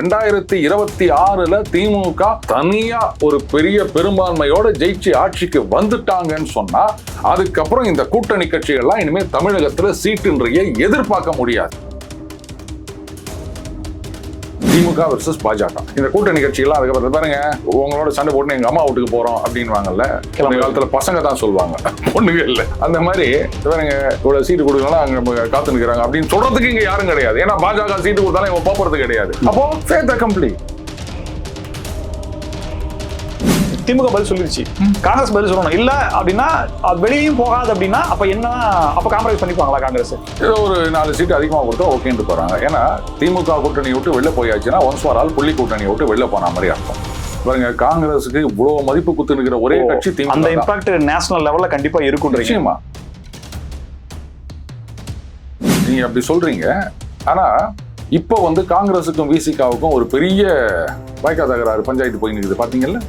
ரெண்டாயிரத்தி இருபத்தி ஆறுல திமுக தனியா ஒரு பெரிய பெரும்பான்மையோட ஜெயிச்சு ஆட்சிக்கு வந்துட்டாங்கன்னு சொன்னா அதுக்கப்புறம் இந்த கூட்டணி கட்சிகள்லாம் இனிமே தமிழகத்துல சீட்டுன்றைய எதிர்பார்க்க முடியாது. திமுக வர்சஸ் பாஜக. இந்த கூட்டணி கட்சிகள்லாம் அதுக்கப்புறம் பாருங்க உங்களோட சண்டை போட்டு எங்க அம்மா வீட்டுக்கு போறோம் அப்படின்வாங்கல்ல இந்த காலத்துல பசங்க தான் சொல்லுவாங்க. பொண்ணுங்க இல்ல. அந்த மாதிரி பாருங்க இவ்வளவு சீட்டு கொடுக்கலாம் அங்க காத்து நிக்கிறாங்க அப்படின்னு சொல்றதுக்கு இங்க யாரும் கிடையாது. ஏன்னா பாஜக சீட்டு கொடுத்தாலும் இவங்க போறது கிடையாது. அப்போ ஃபேத் கம்ப்ளீட் திமுக பதில் சொல்லிருச்சு. காங்கிரஸ் பதில் சொல்லணும். இல்ல அப்படின்னா வெளியும் போகாது அப்படின்னா அப்ப என்ன அப்ப காம்ப்ரமைஸ் பண்ணிப்பாங்களா காங்கிரஸ்? ஏதோ ஒரு நாலு சீட்டு அதிகமாக கொடுத்தா ஓகேன்ட்டு போறாங்க. ஏன்னா திமுக கூட்டணி விட்டு வெளில போயாச்சுன்னா ஒன்ஸ் ஃபார் ஆல் புள்ளி கூட்டணி விட்டு வெளில போன மாதிரி அர்த்தம். பாருங்க காங்கிரஸுக்கு இவ்வளவு மதிப்பு குத்து நிற்கிற ஒரே கட்சி அந்த திமுக தான். இம்பாக்ட் நேஷனல் லெவல்ல கண்டிப்பா இருக்குன்றீங்க. நிச்சயமா. நீங்க அப்படி சொல்றீங்க. ஆனா இப்போ வந்து காங்கிரஸுக்கும் விசிகாவுக்கும் ஒரு பெரிய வாய்க்கா தகராறு பஞ்சாயத்து போய் நிக்குது. பாத்தீங்கல்ல?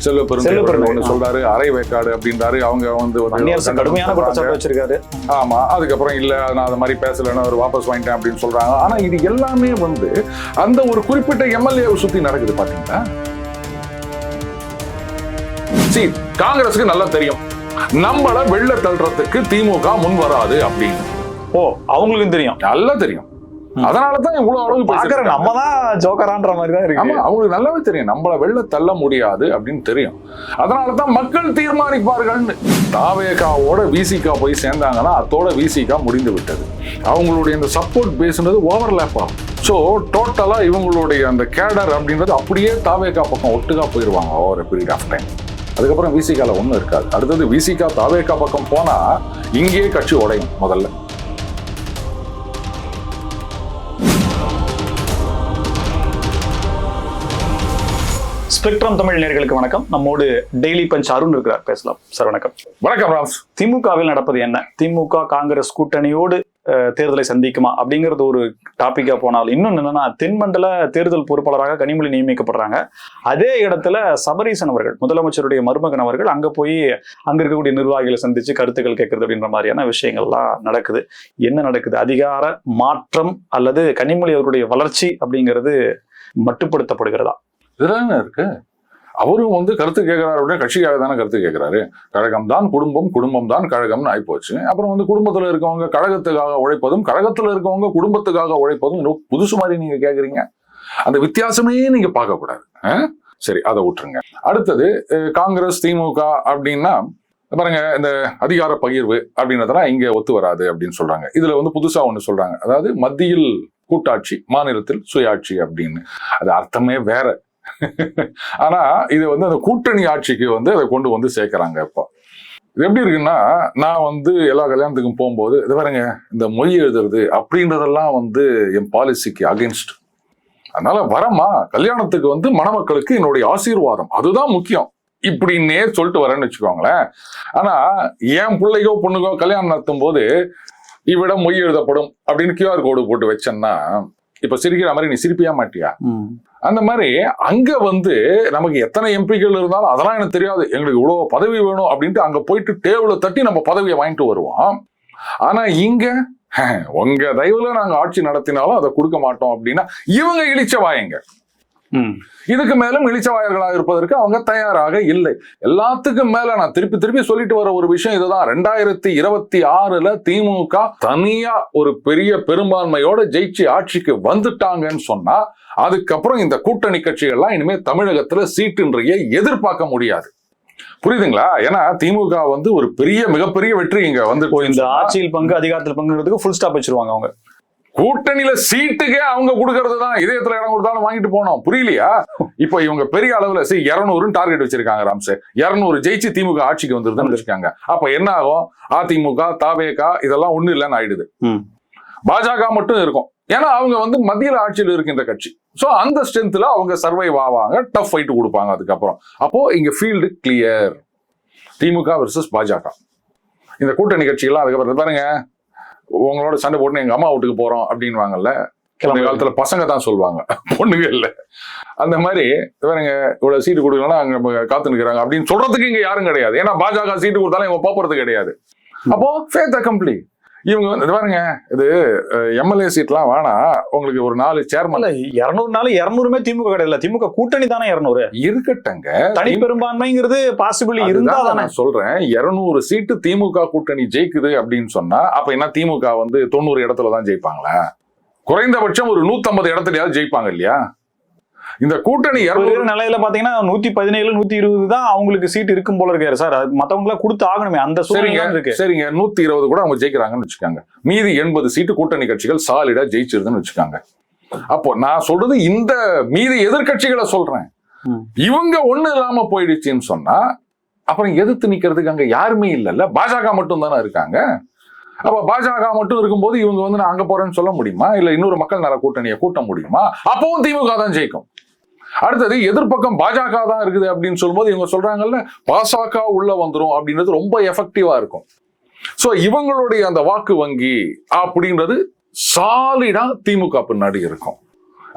செல்வ பெருந்தேவன் சொல்றாரு. அரை வேக்காடு அப்படின்றாரு. அவங்க வந்து கடுமையான. குற்றச்சாட்டு வச்சிருக்காரு. ஆமா அதுக்கப்புறம் இல்ல நான் அது மாதிரி பேசலைன்னு ஒரு வாபஸ் வாங்கிட்டேன் அப்படின்னு சொல்றாங்க. ஆனா இது எல்லாமே வந்து அந்த ஒரு குறிப்பிட்ட எம்எல்ஏவை சுத்தி நடக்குது பாத்தீங்களா? See, காங்கிரஸுக்கு நல்லா தெரியும். நம்மள வெள்ள தள்ளுறதுக்கு திமுக முன் வராது அப்படின்னு. ஓ அவங்களுக்கும் தெரியும். நல்லா தெரியும். அதனாலதான் இவ்வளவு அளவு பாக்குற. நம்ம தான் ஜோக்கரான்ற மாதிரி தான் இருக்கு அவங்களுக்கு நல்லாவே தெரியும். நம்மள வெளில தள்ள முடியாது அப்படின்னு தெரியும். அதனாலதான் மக்கள் தீர்மானிப்பார்கள்னு. தாவேகாவோட விசிகா போய் சேர்ந்தாங்கன்னா அதோட விசிகா முடிந்து விட்டது. அவங்களுடைய இந்த சப்போர்ட் பேசுனது ஓவர்லேப் ஆகும். ஸோ டோட்டலா இவங்களுடைய அந்த கேடர் அப்படின்றது அப்படியே தாவேகா பக்கம் ஒட்டுக்கா போயிருவாங்க ஓவர் பீரியட் ஆஃப் டைம் அதுக்கப்புறம் விசிகால ஒன்றும் இருக்காது. அடுத்தது விசிகா தாவேகா பக்கம் போனா இங்கேயே கட்சி உடையும் முதல்ல. ஸ்பெக்ட்ரம் தமிழ் நேர்களுக்கு வணக்கம். நம்மோடு டெய்லி பஞ்ச் அருண் இருக்கிறார். பேசலாம். சார் வணக்கம். வணக்கம் ராம்ஸ் திமுகவில் நடப்பது என்ன? திமுக காங்கிரஸ் கூட்டணியோடு தேர்தலை சந்திக்குமா? அப்படிங்கிறது ஒரு டாபிக்கா போனால் இன்னொன்னு என்னன்னா தென்மண்டல தேர்தல் பொறுப்பாளராக கனிமொழி நியமிக்கப்படுறாங்க. அதே இடத்துல சபரீசன் அவர்கள் முதலமைச்சருடைய மருமகன் அவர்கள் அங்க போய் அங்க இருக்கக்கூடிய நிர்வாகிகளை சந்திச்சு கருத்துக்கள் கேட்கறது அப்படின்ற மாதிரியான விஷயங்கள்லாம் நடக்குது. என்ன நடக்குது? அதிகார மாற்றம் அல்லது கனிமொழி அவருடைய வளர்ச்சி அப்படிங்கிறது மட்டுப்படுத்தப்படுகிறதா? இதுல இருக்கு. அவரும் வந்து கருத்து கேட்கிறாரு அப்படின்னா கட்சிக்காக தானே கருத்து கேட்கிறாரு. கழகம் தான் குடும்பம் குடும்பம் தான் கழகம்னு ஆயிப்போச்சு. அப்புறம் வந்து குடும்பத்துல இருக்கவங்க கழகத்துக்காக உழைப்பதும் கழகத்துல இருக்கவங்க குடும்பத்துக்காக உழைப்பதும் இன்னும் புதுசு மாதிரி நீங்க கேக்குறீங்க. அந்த வித்தியாசமே நீங்க பார்க்க கூடாது ஆ? சரி அதை விட்டுருங்க. அடுத்தது காங்கிரஸ் திமுக அப்படின்னா பாருங்க இந்த அதிகார பகிர்வு அப்படின்றதெல்லாம் இங்க ஒத்து வராது அப்படின்னு சொல்றாங்க. இதுல வந்து புதுசா ஒண்ணு சொல்றாங்க. அதாவது மத்தியில் கூட்டாட்சி மாநிலத்தில் சுயாட்சி அப்படின்னு. அது அர்த்தமே வேற. ஆனா இது வந்து அந்த கூட்டணி ஆட்சிக்கு வந்து அதை கொண்டு வந்து சேர்க்குறாங்க இப்போ இது எப்படி இருக்குன்னா நான் வந்து எல்லா கல்யாணத்துக்கும் போகும்போது இது பாருங்க இந்த மொய் எழுதுறது அப்படின்றதெல்லாம் வந்து என் பாலிசிக்கு அகேன்ஸ்ட் அதனால வரமா கல்யாணத்துக்கு வந்து மணமக்களுக்கு என்னுடைய ஆசீர்வாதம். அதுதான் முக்கியம். இப்படின்னே சொல்லிட்டு வரேன்னு வச்சுக்கோங்களேன். ஆனா என் பிள்ளைக்கோ பொண்ணுக்கோ கல்யாணம் நடத்தும் போது இவ்விடம் மொய் எழுதப்படும் அப்படின்னு கியூஆர் கோடு போட்டு வச்சேன்னா இப்ப சிரிக்கிற மாதிரி நீ சிரிப்பியா மாட்டியா? அந்த மாதிரி அங்க வந்து நமக்கு எத்தனை எம்பிக்கள் இருந்தாலும் அதெல்லாம் எனக்கு தெரியாது. எங்களுக்கு இவ்வளவு பதவி வேணும் அப்படின்ட்டு அங்க போயிட்டு டேபிள தட்டி நம்ம பதவியை வாங்கிட்டு வருவோம். ஆனா இங்க உங்க தயவுல நாங்க ஆட்சி நடத்தினாலும் அதை கொடுக்க மாட்டோம் அப்படின்னா இவங்க இழிச்ச வாயங்க. இதுக்கு மேலும் இழிச்சவாயர்களாக இருப்பதற்கு அவங்க தயாராக இல்லை. எல்லாத்துக்கும் மேல நான் திருப்பி திருப்பி சொல்லிட்டு வர ஒரு விஷயம் இதுதான். ரெண்டாயிரத்தி இருபத்தி ஆறுல திமுக தனியா ஒரு பெரிய பெரும்பான்மையோட ஜெயிச்சு ஆட்சிக்கு வந்துட்டாங்கன்னு சொன்னா அதுக்கப்புறம் இந்த கூட்டணி கட்சிகள்லாம் இனிமே தமிழகத்துல சீட்டுன்றைய எதிர்பார்க்க முடியாது. புரியுதுங்களா? ஏன்னா திமுக வந்து ஒரு பெரிய மிகப்பெரிய வெற்றி இங்க வந்து இந்த ஆட்சியில் பங்கு அதிகாரத்தில் பங்குறதுக்கு ஃபுல் ஸ்டாப் வச்சிருவாங்க அவங்க. கூட்டணியில சீட்டுக்கே அவங்க கொடுக்கறது தான் இதயத்துல இடம் கொடுத்தாலும் வாங்கிட்டு போனோம். புரியலையா? இப்போ இவங்க பெரிய அளவுல சரி இருநூறுன்னு டார்கெட் வச்சிருக்காங்க ராம்சே. இருநூறு ஜெயிச்சு திமுக ஆட்சிக்கு வந்துருதுன்னு வச்சிருக்காங்க. அப்ப என்ன ஆகும்? அதிமுக தாவேகா இதெல்லாம் ஒண்ணு இல்லைன்னு ஆயிடுது. பாஜக மட்டும் இருக்கும். ஏன்னா அவங்க வந்து மத்தியில ஆட்சியில் இருக்கின்ற கட்சி. சோ அந்த ஸ்ட்ரென்த்ல அவங்க சர்வைவ் ஆவாங்க. டஃப் ஃபைட் கொடுப்பாங்க அதுக்கப்புறம். அப்போ இங்க ஃபீல்டு கிளியர் திமுக வெர்சஸ் பாஜக. இந்த கூட்டணி கட்சிகள்லாம் அதுக்கப்புறம் பாருங்க. உங்களோட சண்டை போட்டு எங்க அம்மா வீட்டுக்கு போறோம் அப்படின்வாங்கல்ல கிளம்புறாங்க. காலத்துல பசங்க தான் சொல்லுவாங்க. பொண்ணுங்க இல்ல. அந்த மாதிரி பாருங்க இவ்வளவு சீட்டு கொடுக்கலாம் அங்க காத்து நிக்கிறாங்க. அப்படின்னு சொல்றதுக்கு இங்க யாரும் கிடையாது. ஏன்னா பாஜக சீட்டு கொடுத்தாலும் இவங்க போறது கிடையாது. அப்போ ஃபேத் கம்ப்ளீட் இவங்க வந்து பாருங்க இது எம்எல்ஏ சீட்லாம் வேணாம் உங்களுக்கு ஒரு நாலு சேர்மன் இருநூறு நாள் இருநூறுமே திமுக கிடையாது. திமுக கூட்டணி தானே இருநூறு. இருக்கட்டங்க தனி பெரும்பான்மைங்கிறது பாசிபிள் இருந்தா நான் சொல்றேன். இருநூறு சீட்டு திமுக கூட்டணி ஜெயிக்குது அப்படின்னு சொன்னா அப்ப என்ன திமுக வந்து தொண்ணூறு இடத்துல தான் ஜெயிப்பாங்களா? குறைந்தபட்சம் ஒரு 150 இடத்துலயாவது ஜெயிப்பாங்க இல்லையா? இந்த கூட்டணி இருநூறு நிலையில பாத்தீங்கன்னா நூத்தி பதினேழு நூத்தி இருபது தான் அவங்களுக்கு சீட் இருக்கும் போல இருக்காரு சார். மத்தவங்க எல்லாம் கொடுத்து ஆகணுமே. அந்த சரிங்க. இருக்கு. சரிங்க. நூத்தி இருபது கூட அவங்க ஜெயிக்கிறாங்கன்னு வச்சுக்காங்க. மீதி எண்பது சீட்டு கூட்டணி கட்சிகள் சாலிடா ஜெயிச்சிருதுன்னு வச்சுக்காங்க. அப்போ நான் சொல்றது இந்த மீதி எதிர்க்கட்சிகளை சொல்றேன். இவங்க ஒண்ணு இல்லாம போயிடுச்சுன்னு சொன்னா அப்புறம் எதிர்த்து நிக்கிறதுக்கு அங்க யாருமே இல்லைல்ல. பாஜக மட்டும் தானே இருக்காங்க. அப்ப பாஜக மட்டும் இருக்கும்போது இவங்க வந்து நான் அங்க போறேன்னு சொல்ல முடியுமா? இல்ல இன்னொரு மக்கள் நல கூட்டணியை கூட்ட முடியுமா? அப்பவும் திமுக தான் ஜெயிக்கும். அடுத்தது எதிர்ப்பக்கம் பாஜக தான் இருக்குது அப்படின்னு சொல்லும்போது இவங்க சொல்றாங்கல்ல பாசக உள்ள வந்துரும் அப்படின்றது ரொம்ப எஃபெக்டிவா இருக்கும். ஸோ இவங்களுடைய அந்த வாக்கு வங்கி அப்படின்றது சாலிடா திமுக பின்னாடி இருக்கும்.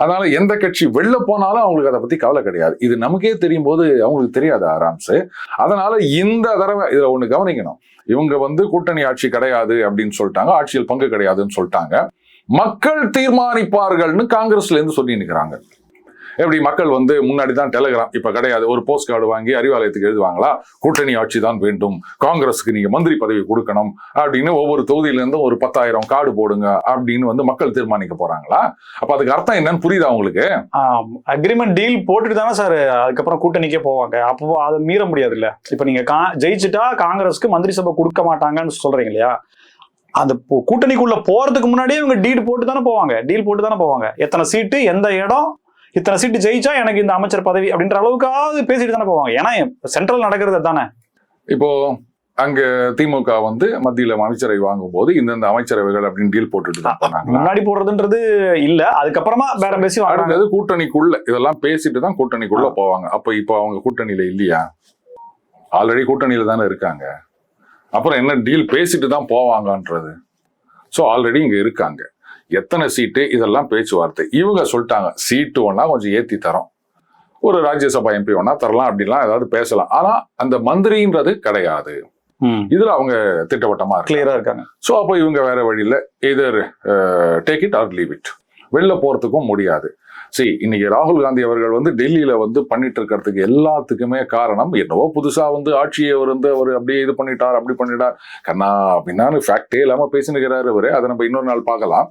அதனால எந்த கட்சி வெளில போனாலும் அவங்களுக்கு அதை பத்தி கவலை கிடையாது. இது நமக்கே தெரியும் போது அவங்களுக்கு தெரியாது ஆராம்ஸு அதனால இந்த தடவை இதுல ஒண்ணு கவனிக்கணும். இவங்க வந்து கூட்டணி ஆட்சி கிடையாது அப்படின்னு சொல்லிட்டாங்க. ஆட்சியில் பங்கு கிடையாதுன்னு சொல்லிட்டாங்க. மக்கள் தீர்மானிப்பார்கள்னு காங்கிரஸ்ல இருந்து சொல்லி நிற்கிறாங்க எப்படி மக்கள் வந்து முன்னாடி தான் டெலகிராம் இப்போ கிடையாது. ஒரு போஸ்ட் கார்டு வாங்கி அறிவாலயத்துக்கு எழுதுவாங்களா? கூட்டணி ஆட்சி தான் வேண்டும். காங்கிரஸுக்கு நீங்கள் மந்திரி பதவி கொடுக்கணும் அப்படின்னு ஒவ்வொரு தொகுதியிலேருந்தும் ஒரு பத்தாயிரம் கார்டு போடுங்க அப்படின்னு வந்து மக்கள் தீர்மானிக்க போகிறாங்களா அப்போ அதுக்கு அர்த்தம் என்னன்னு புரியுதா உங்களுக்கு? அக்ரிமெண்ட் டீல் போட்டுட்டு தானே சார் அதுக்கப்புறம் கூட்டணிக்கே போவாங்க. அப்போ அதை மீற முடியாது இல்லை இப்போ நீங்கள் கா- ஜெயிச்சுட்டா காங்கிரஸ்க்கு மந்திரி சபை கொடுக்க மாட்டாங்கன்னு சொல்கிறீங்க இல்லையா? அந்த கூட்டணிக்குள்ள போறதுக்கு முன்னாடியே இவங்க டீல் போட்டு தானே போவாங்க. டீல் போட்டு தானே போவாங்க. எத்தனை சீட்டு எந்த இடம் இத்தனை சீட்டு ஜெயிச்சா எனக்கு இந்த அமைச்சர் பதவி அப்படின்ற அளவுக்காவது பேசிட்டு தானே போவாங்க. ஏன்னா சென்ட்ரல் நடக்கிறது தானே இப்போ அங்க திமுக வந்து மத்தியில அமைச்சரை வாங்கும் போது இந்தந்த அமைச்சரவைகள் அப்படின்னு டீல் போட்டுட்டு தான் முன்னாடி போடுறதுன்றது இல்ல. அதுக்கப்புறமா வேற பேசி அடுத்தது கூட்டணிக்குள்ள இதெல்லாம் பேசிட்டு தான் கூட்டணிக்குள்ள போவாங்க. அப்ப இப்போ அவங்க கூட்டணியில இல்லையா? ஆல்ரெடி கூட்டணியில தானே இருக்காங்க. அப்புறம் என்ன டீல் பேசிட்டு தான் போவாங்கன்றது? ஸோ ஆல்ரெடி இங்க இருக்காங்க. எத்தனை சீட்டு? இதெல்லாம் பேச்சுவார்த்தை. இவங்க சொல்லிட்டாங்க சீட்டு ஒன்னா கொஞ்சம் ஏத்தி தரோம். ஒரு ராஜ்யசபா எம்பி ஒன்னா தரலாம் அப்படிலாம் ஏதாவது பேசலாம். ஆனா அந்த மந்திரின்றது கிடையாது. இதுல அவங்க திட்டவட்டமா கிளியரா இருக்காங்க. ஸோ அப்போ இவங்க வேற வழியில் either take it or leave it வெளில போறதுக்கும் முடியாது. சரி இன்னைக்கு ராகுல் காந்தி அவர்கள் வந்து டெல்லியில வந்து பண்ணிட்டு இருக்கிறதுக்கு எல்லாத்துக்குமே காரணம் என்னவோ புதுசா வந்து ஆட்சியை அவர் வந்து அவர் அப்படியே இது பண்ணிட்டார் அப்படி பண்ணிட்டார். கண்ணா அப்படின்னாலும் ஃபேக்டே இல்லாம பேசினுக்கிறாரு அவரு அதை நம்ம இன்னொரு நாள் பார்க்கலாம்.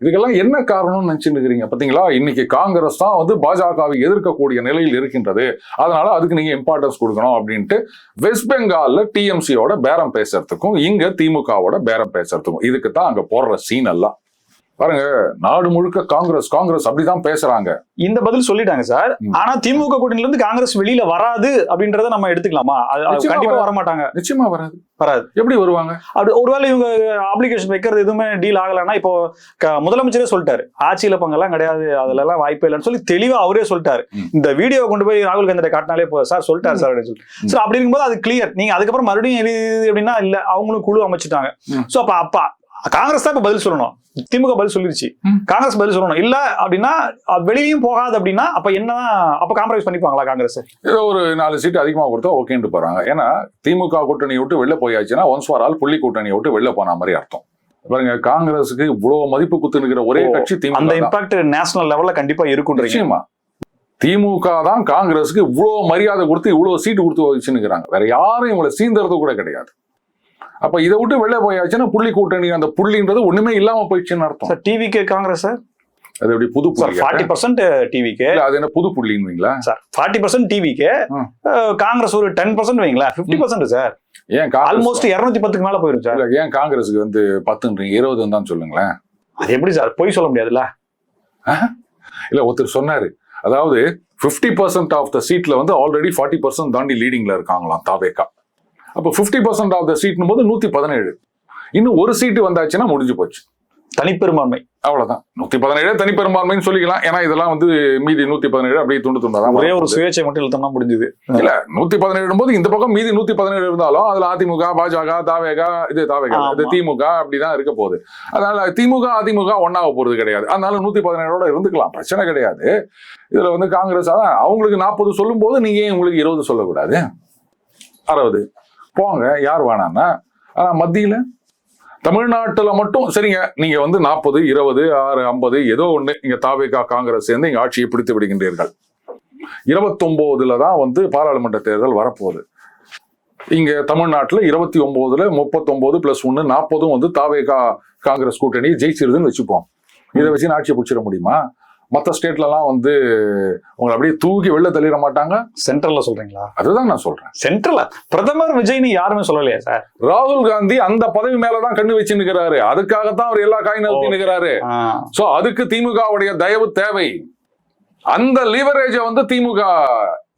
இதுக்கெல்லாம் என்ன காரணம்னு நினைச்சுட்டு இருக்கிறீங்க பாத்தீங்களா இன்னைக்கு காங்கிரஸ் தான் வந்து பாஜகவை எதிர்க்கக்கூடிய நிலையில் இருக்கின்றது. அதனால அதுக்கு நீங்க இம்பார்ட்டன்ஸ் கொடுக்கணும் அப்படின்ட்டு வெஸ்ட் பெங்கால்ல டிஎம்சியோட பேரம் பேசுறதுக்கும் இங்க திமுகவோட பேரம் பேசுறதுக்கும் இதுக்கு தான் அங்க போடுற சீன் எல்லாம். பாருங்க நாடு முழுக்க காங்கிரஸ் காங்கிரஸ் அப்படிதான் பேசுறாங்க. இந்த பதில் சொல்லிட்டாங்க சார். ஆனா திமுக கூட்டணியில இருந்து காங்கிரஸ் வெளியில வராது அப்படின்றத நம்ம எடுத்துக்கலாமா? கண்டிப்பா. வர மாட்டாங்க நிச்சயமா வராது. வராது. எப்படி வருவாங்க? அப்படி ஒருவேளை இவங்க அப்ளிகேஷன் வைக்கிறது எதுவுமே டீல் ஆகலைன்னா இப்போ முதலமைச்சரே சொல்லிட்டாரு. ஆட்சியில பங்கெல்லாம் கிடையாது அதுல எல்லாம் வாய்ப்பே இல்லைன்னு சொல்லி தெளிவா அவரே சொல்லிட்டாரு. இந்த வீடியோ கொண்டு போய் ராகுல் காந்தி காட்டினாலே போதும் சார் சொல்லிட்டாரு சார் அப்படின்னு சொல்லி சார் அப்படி இருக்கும்போது அது கிளியர் நீங்க அதுக்கப்புறம் மறுபடியும் எழுது அப்படின்னா இல்ல அவங்களும் குழு அமைச்சிட்டாங்க. சோ அப்ப அப்பா காங்கிரஸ் தான் இப்ப பதில் சொல்லணும். திமுக பதில் சொல்லிருச்சு. காங்கிரஸ் பதில் சொல்லணும். இல்ல அப்படின்னா வெளியும் போகாது அப்படின்னா அப்ப என்ன அப்ப காம்ப்ரமைஸ் பண்ணிப்பாங்களா காங்கிரஸ்? ஏதோ ஒரு நாலு சீட் அதிகமா கொடுத்தா ஓகேன்ட்டு போறாங்க. ஏன்னா திமுக கூட்டணி விட்டு வெளில போயாச்சுன்னா ஒன்ஸ் ஃபார் ஆல் புள்ளி கூட்டணியை விட்டு வெளில போன மாதிரி அர்த்தம். பாருங்க காங்கிரஸுக்கு இவ்வளவு மதிப்பு குத்துனுக்கிற ஒரே கட்சி அந்த திமுக தான். இம்பாக்ட் நேஷனல் லெவல்ல கண்டிப்பா இருக்குன்றீங்க. நிச்சயமா. திமுக தான் காங்கிரஸுக்கு இவ்வளவு மரியாதை கொடுத்து இவ்வளவு சீட்டு கொடுத்து வச்சுன்னுக்குறாங்க. வேற யாரும் இவங்களை சீந்தறது கூட கிடையாது. அப்ப இதை விட்டு வெளில போயாச்சுன்னா புள்ளி கூட்டணி அந்த புள்ளின்றது ஒண்ணுமே இல்லாம போயிடுச்சுன்னு அர்த்தம். சார் டிவிக்கு காங்கிரஸ் சார்? அது எப்படி புது ஃபார்ட்டி பர்சன்ட் டிவிக்கு அது என்ன புது புள்ளின்னுவீங்களா? சார் ஃபார்ட்டி பர்சன்ட் டிவிக்கு. காங்கிரஸ் ஒரு டென் பர்சன்ட் வைங்களேன் ஃபிஃப்டி பர்சன்ட் சார். ஏன் ஆல்மோஸ்ட் இருநூத்தி பத்துக்கு மேல போயிரும் சார். இல்ல ஏன் காங்கிரஸுக்கு வந்து பத்துன்றீங்க? இருபதுன்னு தான் சொல்லுங்களேன். அது எப்படி சார்? பொய் சொல்ல முடியாதுல்ல? இல்ல ஒருத்தர் சொன்னாரு. அதாவது 50% பர்சன்ட் ஆஃப் த சீட்ல வந்து ஆல்ரெடி ஃபார்ட்டி பர்சன்ட் தாண்டி லீடிங்ல இருக்காங்களாம் தாவேக்கா. அப்போ 50% பர்சன்ட் ஆஃப் த சீட்னும் போது நூத்தி பதினேழு. இன்னும் ஒரு சீட்டு வந்தாச்சுன்னா முடிஞ்சு போச்சு. தனிப்பெரும்பான்மை. அவ்வளவுதான். நூத்தி பதினேழு தனிப்பெரும்பான்மைன்னு சொல்லிக்கலாம். ஏன்னா இதெல்லாம் வந்து மீதி நூத்தி பதினேழு அப்படியே துண்டு துண்டா தான் ஒரே ஒரு. சுயேட்சை மட்டும் இழுத்தோம்னா முடிஞ்சது. இல்ல நூத்தி பதினேழு போது இந்த பக்கம் மீதி நூத்தி பதினேழு இருந்தாலும் அதுல அதிமுக பாஜக தாவேகா இது தாவேகா இது. திமுக அப்படிதான் இருக்க போகுது. அதனால திமுக அதிமுக ஒன்னாக போறது கிடையாது. அதனால நூத்தி பதினேழோட இருந்துக்கலாம். பிரச்சனை கிடையாது. இதுல வந்து காங்கிரஸ் அதான் அவங்களுக்கு நாற்பது சொல்லும் போது நீங்க உங்களுக்கு இருபது சொல்லக்கூடாது? அறுபது. போங்க யார் வேணான்னா. ஆனால் மத்தியில்? தமிழ்நாட்டில் மட்டும் சரிங்க நீங்கள் வந்து நாற்பது இருபது ஆறு ஐம்பது ஏதோ ஒன்று இங்கே தாவேகா காங்கிரஸ் சேர்ந்து இங்கே ஆட்சியை பிடித்து விடுகின்றீர்கள். இருபத்தொம்போதில் தான் வந்து பாராளுமன்ற தேர்தல் வரப்போகுது. இங்கே தமிழ்நாட்டில் இருபத்தி ஒம்போதில் முப்பத்தொம்போது ப்ளஸ் ஒன்று நாற்பதும் வந்து தாவேகா காங்கிரஸ் கூட்டணி ஜெயிச்சிருதுன்னு வச்சுப்போம். இதை வச்சு ஆட்சியை பிடிச்சிட முடியுமா? மற்ற ஸ்டேட்லலாம் வந்து உங்களை அப்படியே தூக்கி வெளில தள்ளிட மாட்டாங்க. சென்ட்ரல்ல சொல்றீங்களா? அதுதான் நான் சொல்றேன். சென்ட்ரல்ல பிரதமர் விஜய்னு யாருமே சொல்லலையா சார்? ராகுல் காந்தி அந்த பதவி மேலதான் கண்ணு வச்சு நிக்கிறாரு அதுக்காகத்தான் அவர் எல்லா காய் நிறுத்தி நிக்கிறாரு. சோ அதுக்கு திமுகவுடைய தயவு தேவை. அந்த லீவரேஜை வந்து திமுக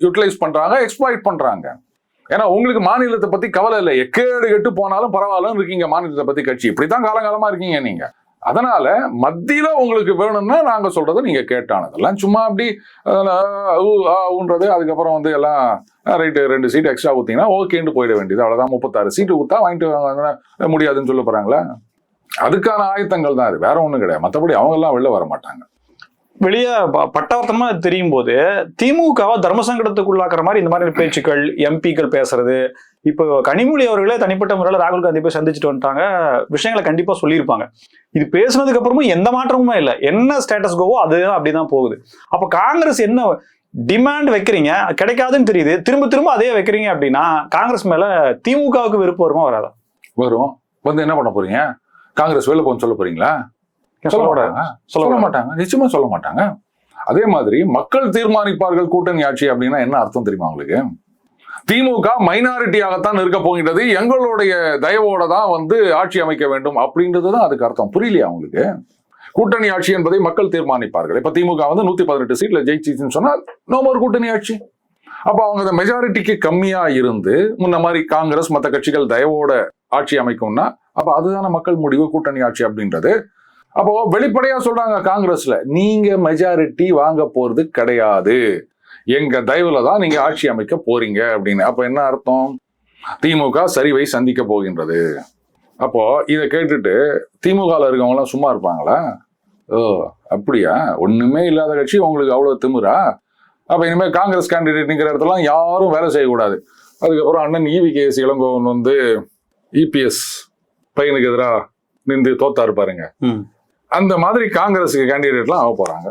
யூட்டிலைஸ் பண்றாங்க எக்ஸ்ப்ளாய்ட் பண்றாங்க. ஏன்னா உங்களுக்கு மாநிலத்தை பத்தி கவலை இல்லை. எக்கேடு கெட்டு போனாலும் பரவாயில்லன்னு இருக்கீங்க மாநிலத்தை பத்தி கட்சி. இப்படித்தான் காலங்காலமா இருக்கீங்க நீங்க. அதனால மத்தியில உங்களுக்கு வேணும்னா நாங்க சொல்றதை நீங்க கேட்டானது எல்லாம் சும்மா அப்படி ஊன்றது அதுக்கப்புறம் வந்து எல்லாம் ரைட்டு ரெண்டு சீட் எக்ஸ்ட்ரா ஊத்தீங்கன்னா ஓகேன்னு போயிட வேண்டியது. அவ்வளவுதான் முப்பத்தாறு சீட்டு ஊத்தா வாங்கிட்டு வாங்க, முடியாதுன்னு சொல்ல போறாங்களா? அதுக்கான ஆயத்தங்கள் தான் அது வேற ஒண்ணும் கிடையாது. மத்தபடி அவங்க எல்லாம் வெளில வர மாட்டாங்க. வெளியே ப- தெரியும் போது திமுகவை தர்ம சங்கடத்துக்குள்ளாக்குற மாதிரி இந்த மாதிரி பேச்சுக்கள் எம்பிக்கள் பேசுறது இப்போ கனிமொழி அவர்களே தனிப்பட்ட முறையில் ராகுல் காந்தி போய் சந்திச்சுட்டு வந்துட்டாங்க. விஷயங்களை கண்டிப்பா சொல்லியிருப்பாங்க. இது பேசுனதுக்கு அப்புறமும் எந்த மாற்றமுமே இல்லை. என்ன ஸ்டேட்டஸ் கோவோ அதுதான் அப்படிதான் போகுது. அப்ப காங்கிரஸ் என்ன டிமாண்ட் வைக்கிறீங்க? கிடைக்காதுன்னு தெரியுது. திரும்ப திரும்ப அதே வைக்கிறீங்க அப்படின்னா காங்கிரஸ் மேல திமுகவுக்கு வெறுப்பு வருமா வராதா? வரும். வந்து என்ன பண்ண போறீங்க? காங்கிரஸ் வெளில போன்னு சொல்ல போறீங்களா? சொல்ல மாட்டாங்க. சொல்ல மாட்டாங்க. நிச்சயமா சொல்ல மாட்டாங்க. அதே மாதிரி மக்கள் தீர்மானிப்பார்கள் கூட்டணி ஆட்சி அப்படின்னா என்ன அர்த்தம் தெரியுமா உங்களுக்கு? திமுக மைனாரிட்டியாகத்தான் இருக்க போகின்றது. எங்களுடைய தயவோட தான் வந்து ஆட்சி அமைக்க வேண்டும் அப்படின்றது தான் அதுக்கு அர்த்தம். புரியலையா உங்களுக்கு? கூட்டணி ஆட்சி என்பதை மக்கள் தீர்மானிப்பார்கள். இப்ப திமுக வந்து நூத்தி பதினெட்டு சீட்ல ஜெயிச்சிச்சுன்னு சொன்னால் நோ மோர் கூட்டணி ஆட்சி. அப்போ அவங்க அந்த மெஜாரிட்டிக்கு கம்மியா இருந்து முன்ன மாதிரி காங்கிரஸ் மற்ற கட்சிகள் தயவோட ஆட்சி அமைக்கும்னா அப்ப அதுதான மக்கள் முடிவு கூட்டணி ஆட்சி அப்படின்றது. அப்போ வெளிப்படையா சொல்றாங்க காங்கிரஸ்ல நீங்க மெஜாரிட்டி வாங்க போறது கிடையாது. எங்க தயவுல தான் நீங்க ஆட்சி அமைக்க போறீங்க அப்படின்னு. அப்ப என்ன அர்த்தம்? திமுக சரிவை சந்திக்க போகின்றது. அப்போ இதை கேட்டுட்டு திமுகல இருக்கவங்க எல்லாம் சும்மா இருப்பாங்களா? ஓ அப்படியா? ஒண்ணுமே இல்லாத கட்சி உங்களுக்கு அவ்வளவு திமிரா? அப்ப இனிமேல் காங்கிரஸ் கேண்டிடேட் இடத்துலாம் யாரும் வேலை செய்யக்கூடாது. அதுக்கப்புறம் அண்ணன் E ஈவி கேஎஸ் இளங்கோவன் வந்து இபிஎஸ் பையனுக்கு எதிராக நின்று தோத்தாரு பாருங்க ம். அந்த மாதிரி காங்கிரஸுக்கு கேண்டிடேட்லாம் ஆக போறாங்க.